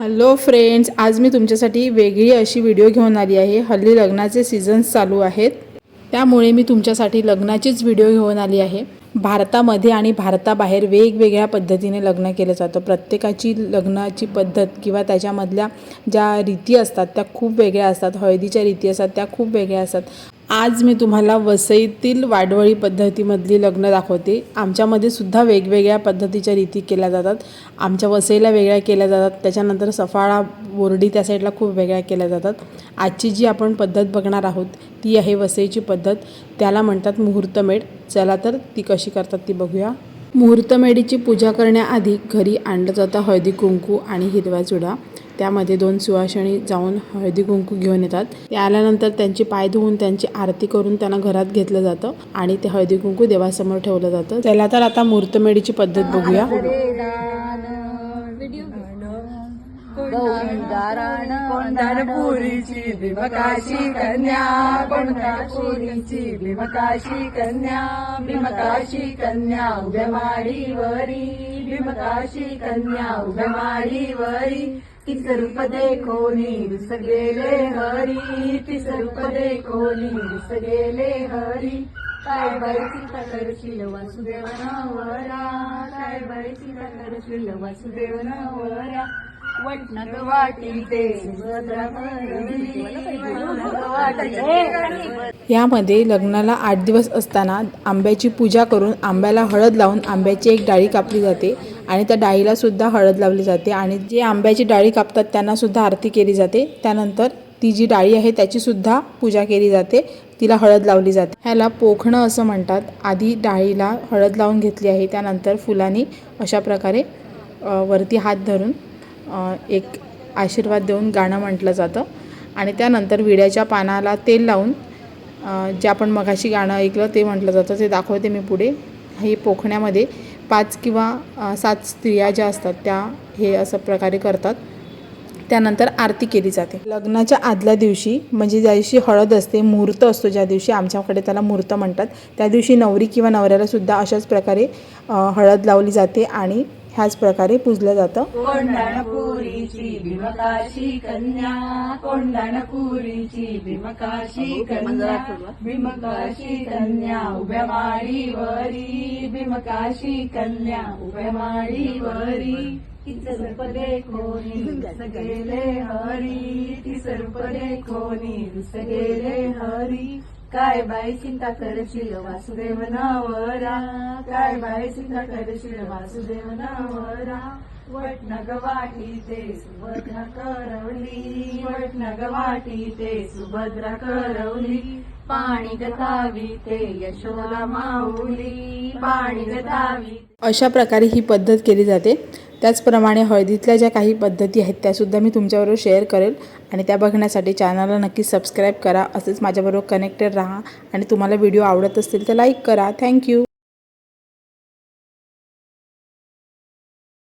Hello friends आज मी तुमच्यासाठी वेगळी अशी व्हिडिओ घेऊन आली आहे. हल्ली लग्नाचे सीझन्स चालू आहेत. त्यामुळे मी तुमच्यासाठी लग्नाचीच व्हिडिओ घेऊन आली आहे. भारतामध्ये आणि भारताबाहेर वेगवेगळ्या पद्धतीने लग्न केलं जातं. प्रत्येकाची लग्नाची पद्धत किंवा त्याच्यामधल्या ज्या रीती असतात त्या खूप वेगळ्या असतात. हळदीच्या रीती असतात त्या खूप वेगळ्या असतात. आज मी तुम्हाला वसईतील वाडवळी पद्धतीमधली लग्न दाखवते. आमच्यामध्ये सुद्धा वेगवेगळ्या पद्धतीच्या रीती केल्या जातात. आमच्या वसईला वेगळ्या केल्या जातात. त्याच्यानंतर सफाळा बोर्डी त्या साईडला खूप वेगळ्या केल्या जातात. आजची जी आपण पद्धत बघणार आहोत ती आहे वसईची पद्धत. त्याला म्हणतात मुहूर्तमेढ. चला तर ती कशी करतात ती बघूया. मुहूर्तमेढीची पूजा करण्याआधी घरी आणलं जातं हळदी कुंकू आणि हिरवा चुडा. त्यामध्ये दोन सुवासिनी जाऊन हळदी कुंकू घेऊन येतात. ते आल्यानंतर त्यांची पाय धुवून त्यांची आरती करून त्यांना घरात घेतलं जातं आणि ते हळदी कुंकू देवासमोर ठेवलं जातं. त्याला तर आता मूर्तमेडीची पद्धत बघूया. भीमकाशी कन्या भीमकाशी कन्या भीमकाशी कन्या उभ्या माडीवरी. भीमकाशी कन्या उभ्या माडीवरी तिचं रूप देखोनी रुस गेले हरी. तिचं रूप देखोनी रुस गेले हरी. काय बाईची करशील वासुदेव वरा काय बाईची करशील वासुदेव वरा यामध्ये लग्नाला आठ दिवस असताना आंब्याची पूजा करून आंब्याला हळद लावून आंब्याची एक डाळी कापली जाते आणि त्या डाळीला सुद्धा हळद लावली जाते आणि जे आंब्याची डाळी कापतात त्यांना सुद्धा आरती केली जाते. त्यानंतर ती जी डाळी आहे त्याची सुद्धा पूजा केली जाते. तिला हळद लावली जाते. ह्याला पोखणं असं म्हणतात. आधी डाळीला हळद लावून घेतली आहे. त्यानंतर फुलांनी अशा प्रकारे वरती हात धरून एक आशीर्वाद देऊन गाणं म्हटलं जातं. आणि त्यानंतर विड्याच्या पानाला तेल लावून जे आपण मगाशी गाणं ऐकलं ते म्हटलं जातं. ते दाखवते मी पुढे. हे पोखण्यामध्ये पाच किंवा सात स्त्रिया ज्या असतात त्या हे असं प्रकारे करतात. त्यानंतर आरती केली जाते. लग्नाच्या आदल्या दिवशी म्हणजे ज्या दिवशी हळद असते मुहूर्त असतो ज्या दिवशी आमच्याकडे त्याला मुहूर्त म्हणतात. त्या दिवशी नवरी किंवा नवऱ्याला सुद्धा अशाच प्रकारे हळद लावली जाते आणि ह्याच प्रकारे पूजलं जातं. कोंढाणपुरीची भीमकाशी कन्या कोंढाणपुरीची भीमकाशी कन्या भीमकाशी कन्या उभ्या माडीवरी भीमकाशी कन्या उभ्या माडीवरी. तिचं रूप देखोनी गेले हरी. ती रूप देखोनी गेले हरी. काय बाई चिंता करशील वासुदेव नवरा? काय बाई चिंता करशील वासुदेव नवरा? वटनग वाटी ते सुभद्रा करवली. वटनग वाटी ते सुभद्रा करवली. पाणी गतावी ते यशोला माऊली. पाणी गतावी अशा प्रकारे ही पद्धत केली जाते. त्याचप्रमाणे हळदीतल्या ज्या काही पद्धती आहेत त्यासुद्धा मी तुमच्याबरोबर शेअर करेल. आणि त्या बघण्यासाठी चॅनलला नक्की सबस्क्राईब करा. असेच माझ्याबरोबर कनेक्टेड राहा. आणि तुम्हाला व्हिडिओ आवडत असतील तर लाईक करा. थँक्यू